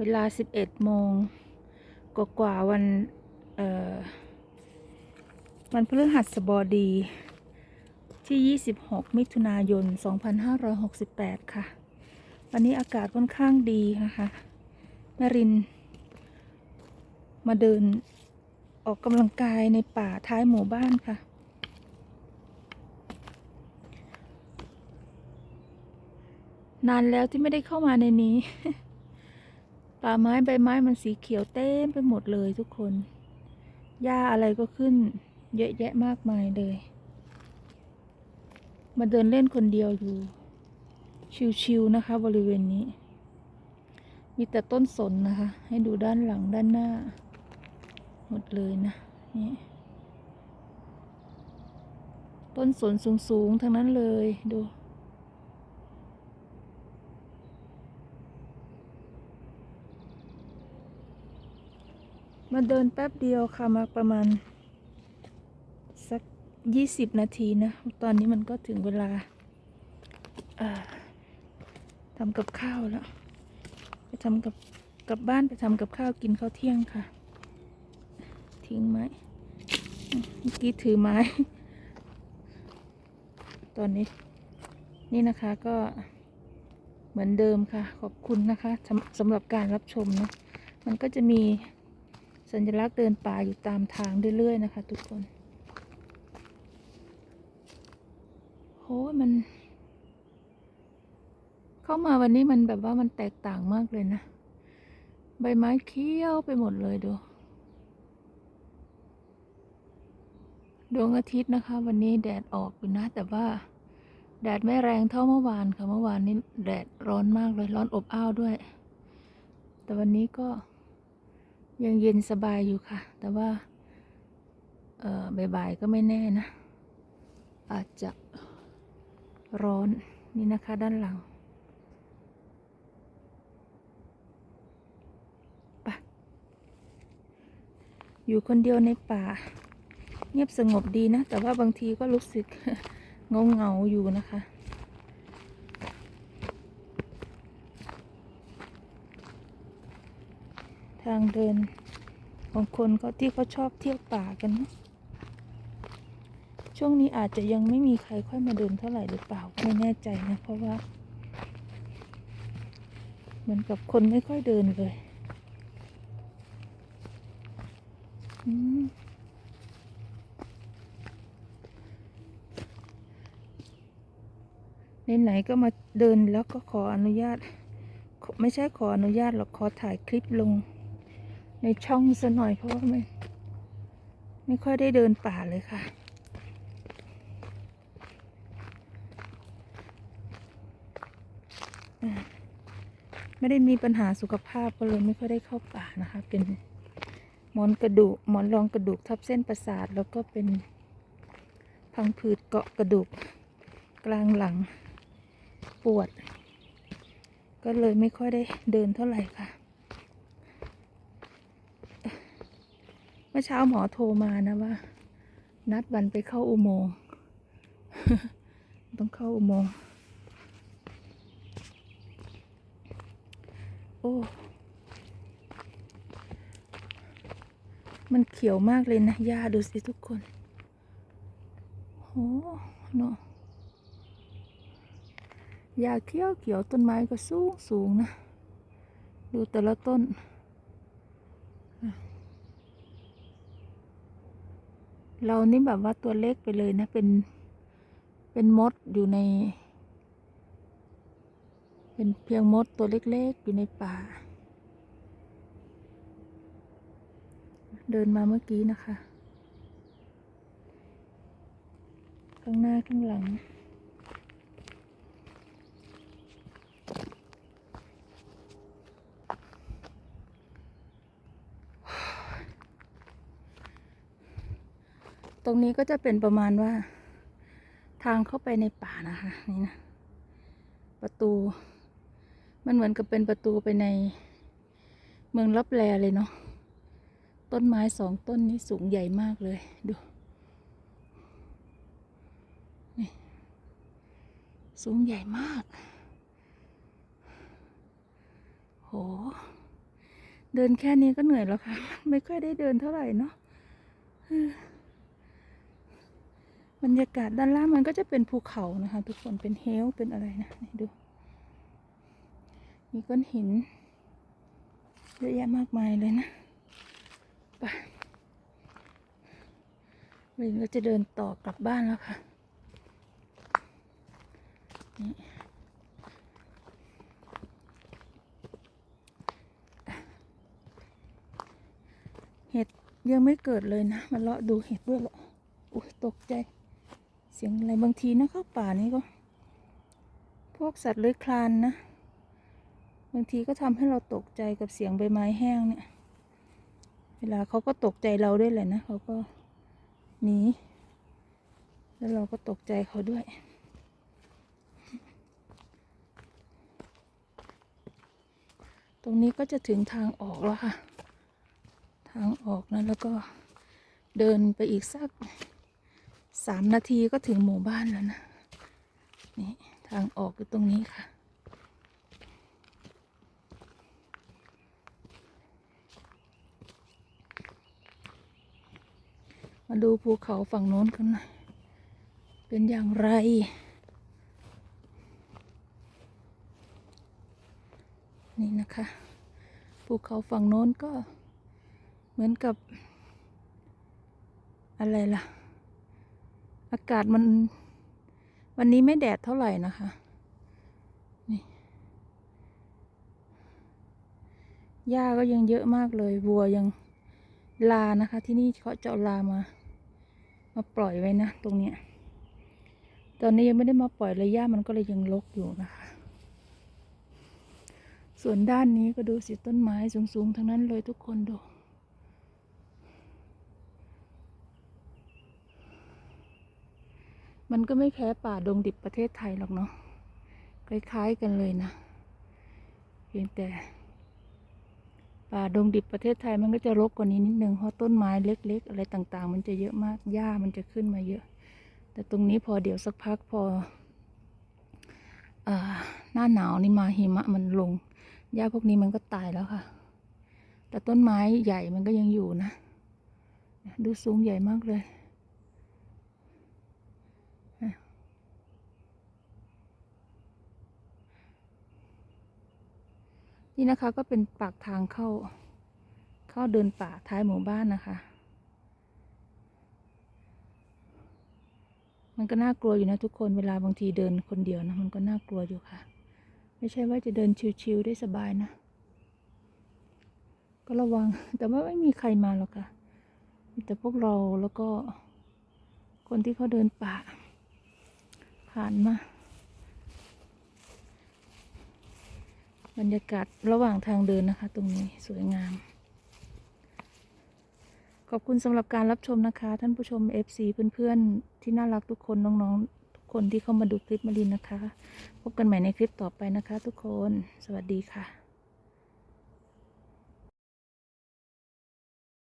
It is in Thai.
เวลา 11 โมงกกว่าๆวันวันพฤหัสบดีที่ 26 มิถุนายน 2568 ค่ะ วันนี้อากาศค่อนข้างดีนะคะแมริน มาเดินออกกำลังกายในป่าท้ายหมู่บ้านค่ะ นานแล้วที่ไม่ได้เข้ามาในนี้ ป่าไม้ใบไม้มันสีเขียวเต็มไปหมดเลยทุกคน หญ้าอะไรก็ขึ้น เยอะแยะมากมายเลย มาเดินเล่นคนเดียวอยู่ ชิวๆนะคะ บริเวณนี้ มีแต่ต้นสนนะคะ ให้ดูด้านหลังด้านหน้า หมดเลยนะ นี่ ต้นสนสูงๆทั้งนั้นเลยดู มาเดินแป๊บเดียวค่ะมาประมาณ สักยี่สิบนาทีนะ ตอนนี้มันก็ถึงเวลาทำกับข้าวแล้ว ไปทำกับกลับบ้านไปทำกับข้าวกินข้าวเที่ยงค่ะ ทิ้งไม้เมื่อกี้ถือไม้ ตอนนี้ นี่นะคะก็เหมือนเดิมค่ะ ขอบคุณนะคะสำสำหรับการรับชมนะ มันก็จะมี สัญลักษณ์เดินป่าอยู่ตามทางเรื่อยๆนะคะ ทุกคนโหมัน เข้ามาวันนี้มันแบบว่ามันแตกต่างมากเลยนะ ใบไม้เขียวไปหมดเลยดู ดวงอาทิตย์นะคะ วันนี้แดดออกอยู่นะ แต่ว่าแดดไม่แรงเท่าเมื่อวานค่ะ เมื่อวานนี้แดดร้อนมากเลยร้อนอบอ้าวด้วย แต่วันนี้ก็ ยังเย็นสบายอยู่ค่ะ แต่ว่า เออบ่ายๆก็ไม่แน่นะ อาจจะร้อนนี่นะคะด้านหลังไปอยู่คนเดียวในป่า เงียบสงบดีนะ แต่ว่าบางทีก็รู้สึกเงาเงาๆอยู่นะคะ ทางเดินของคนเขาที่เขาชอบเที่ยวป่ากันนะช่วงนี้อาจจะยังไม่มีใครค่อยมาเดินเท่าไหร่หรือเปล่าไม่แน่ใจนะเพราะว่า เหมือนกับคนไม่ค่อยเดินเลยอืมไหนๆก็มาเดินแล้วก็ขออนุญาต ไม่ใช่ขออนุญาตหรอกขอถ่ายคลิปลง ในช่องซะหน่อยเพราะว่าไม่ไม่ค่อยได้เดินป่าเลยค่ะ ไม่ได้มีปัญหาสุขภาพก็เลยไม่ค่อยได้เข้าป่านะคะ เป็นหมอนกระดูกหมอนรองกระดูกทับเส้นประสาท แล้วก็เป็นพังผืดเกาะกระดูกกลางหลังปวด ก็เลยไม่ค่อยได้เดินเท่าไหร่ค่ะ เมื่อเช้าหมอโทรมานะว่า นัดวันไปเข้าอุโมงค์ต้องเข้าอุโมงค์โอ้มันเขียวมากเลยนะหญ้าดูสิทุกคนโอ้เนาะหญ้าเขียวเขียวต้นไม้ก็สูงสูงนะ ดูแต่ละต้น เรานี่แบบว่าตัวเล็กไปเลยนะ เป็น เป็นมดอยู่ใน เป็นเพียงมดตัวเล็กๆอยู่ในป่า เดินมาเมื่อกี้นะคะ ข้างหน้าข้างหลัง ตรงนี้ก็จะเป็นประมาณว่า ทางเข้าไปในป่านะคะนี่นะประตู มันเหมือนกับเป็นประตูไปในเมืองลับแลเลยเนาะต้นไม้สองต้นนี้สูงใหญ่มากเลยดูนี่สูงใหญ่มาก โห เดินแค่นี้ก็เหนื่อยแล้วค่ะ ไม่ค่อยได้เดินเท่าไหร่เนาะ บรรยากาศด้านล่างมันก็จะเป็นภูเขานะคะ ทุกคนเป็นเฮลเป็นอะไรนะนี่ดู มีก้อนหินเยอะแยะมากมายเลยนะไปวันนี้เราจะเดินต่อกลับบ้านแล้วค่ะนี่เห็ดยังไม่เกิดเลยนะมาเลาะดูเห็ดด้วยแหละอุ้ยตกใจ เสียงอะไรบางทีนะเข้าป่านี่ก็ พวกสัตว์เลื้อยคลานนะ บางทีก็ทำให้เราตกใจกับเสียงใบไม้แห้งเนี่ย เวลาเขาก็ตกใจเราด้วยแหละนะเขาก็หนีแล้วเราก็ตกใจเขาด้วยตรงนี้ก็จะถึงทางออกแล้วค่ะ ทางออกนะแล้วก็เดินไปอีกสัก สามนาทีก็ถึงหมู่บ้านแล้วนะ นี่ ทางออกอยู่ตรงนี้ค่ะ มาดูภูเขาฝั่งโน้นกันหน่อยเป็นอย่างไร นี่นะคะ ภูเขาฝั่งโน้นก็เหมือนกับอะไรล่ะ อากาศมัน วันนี้ไม่แดดเท่าไหร่นะคะ นี่หญ้าก็ยังเยอะมากเลยวัวยังลานะคะ ที่นี่เขาจะเอาลามา มาปล่อยไว้นะ ตรงเนี้ยตอนนี้ยังไม่ได้มาปล่อยเลยหญ้ามันก็เลยยังรกอยู่นะคะ ส่วนด้านนี้ก็ดูสิต้นไม้สูงๆทั้งนั้นเลยทุกคนดู มันก็ไม่แพ้ป่าดงดิบประเทศไทยหรอกเนาะคล้ายๆกันเลยนะ เพียงแต่ ป่าดงดิบประเทศไทยมันก็จะรกกว่านี้นิดนึงเพราะต้นไม้เล็ก ๆ อะไรต่างๆ มันจะเยอะมากหญ้ามันจะขึ้นมาเยอะ แต่ตรงนี้พอเดี๋ยวสักพักพออหน้าหนาวนี่มาหิมะมันลงหญ้าพวกนี้มันก็ตายแล้วค่ะ แต่ต้นไม้ใหญ่มันก็ยังอยู่นะ ดูสูงใหญ่มากเลย นี่นะคะก็เป็นปากทางเข้า เข้าเดินป่าท้ายหมู่บ้านนะคะ มันก็น่ากลัวอยู่นะทุกคนเวลาบางทีเดินคนเดียวนะมันก็น่ากลัวอยู่ค่ะ ไม่ใช่ว่าจะเดินชิวๆได้สบายนะ ก็ระวังแต่ว่าไม่มีใครมาหรอกค่ะ มีแต่พวกเราแล้วก็คนที่เขาเดินป่า ผ่านมา บรรยากาศระหว่างทางเดินนะคะ ตรงนี้สวยงาม ขอบคุณสำหรับการรับชมนะคะ ท่านผู้ชม FC เพื่อนๆ ที่น่ารักทุกคนน้องๆ ทุกคนที่เข้ามาดูคลิปมารินนะคะ พบกันใหม่ในคลิปต่อไปนะคะ ทุกคน สวัสดีค่ะ